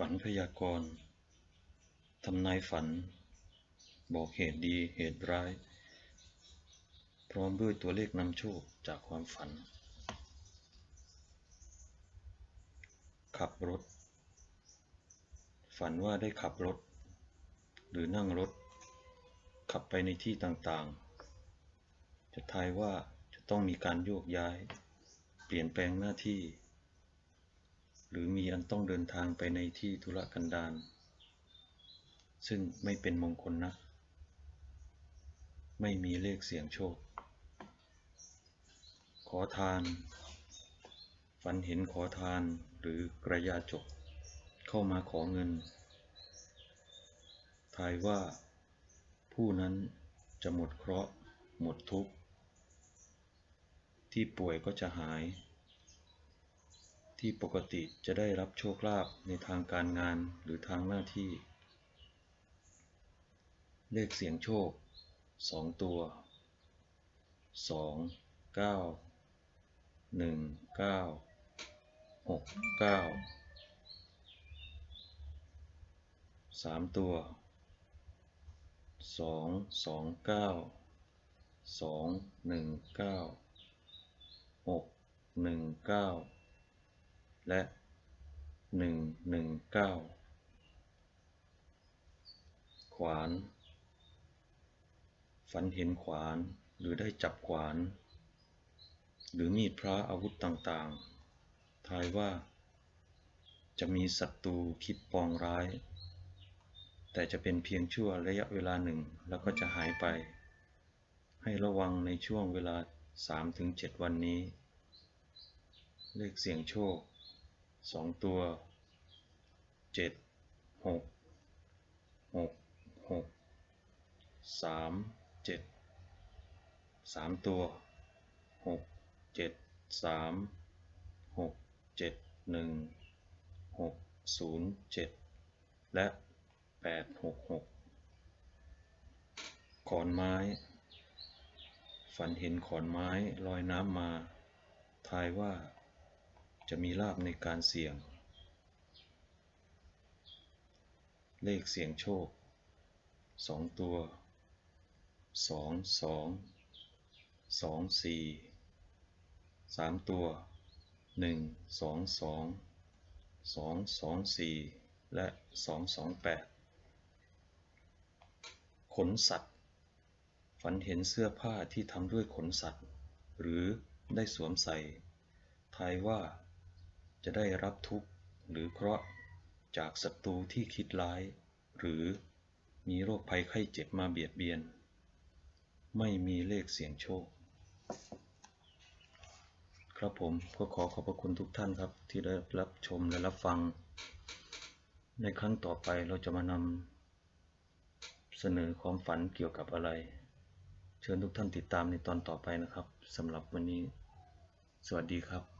ฝันพยากรณ์ทำนายฝัน บอกเหตุดีเหตุร้าย พร้อมด้วยตัวเลขนำโชคจากความฝัน ขับรถ ฝันว่าได้ขับรถ หรือนั่งรถ ขับไปในที่ต่างๆ จะทายว่าจะต้องมีการโยกย้าย เปลี่ยนแปลงหน้าที่ หรือมีอันต้องเดินทางไปในที่ธุรกันดารซึ่งไม่เป็นมงคลนะไม่มีเลขเสี่ยงโชค ขอทาน ฝันเห็นขอทานหรือกระยาจก เข้ามาขอเงิน ทายว่า ผู้นั้นจะหมดเคราะห์ หมดทุกข์ ที่ป่วยก็จะหาย ที่ปกติจะได้รับโชคลาภในทางการงานหรือทางหน้าที่ เลขเสียงโชค 2 ตัว 2 9 1 9 6 9 3 ตัว 2 2 9 2 1 9 6 1 9 และหนึ่งหนึ่งเก้าขวาน ฝันเห็นขวานหรือได้จับขวาน หรือมีดพระอาวุธต่างๆ ทายว่า จะมีศัตรูคิดปองร้าย แต่จะเป็นเพียงชั่วระยะเวลาหนึ่งแล้วก็จะหายไป ให้ระวังในช่วงเวลา 3-7 วันนี้ เลขเสี่ยงโชค 2ตัว7 6 6 6 3 7 3ตัว6 7 3 6 7 1 6 0 7และ8 6 6ขอนไม้ ฝันเห็นขอนไม้ลอยน้ำมา ทายว่า จะมีลาบในการเสี่ยง เลขเสี่ยงโชคสองตัวสองสองสองสี่สามตัวหนึ่งสองสองสองสองสี่และสองสองแปดขนสัตว์ ฝันเห็นเสื้อผ้าที่ทำด้วยขนสัตว์ หรือได้สวมใส่ ทายว่า จะได้รับทุกข์หรือเคราะห์จากศัตรูที่คิดร้าย หรือมีโรคภัยไข้เจ็บมาเบียดเบียน ไม่มีเลขเสียงโชค ครับผมก็ขอขอบพระคุณทุกท่านครับ ที่ได้รับชมและรับฟัง ในครั้งต่อไปเราจะมานำเสนอความฝันเกี่ยวกับอะไร เชิญทุกท่านติดตามในตอนต่อไปนะครับสำหรับวันนี้ สวัสดีครับ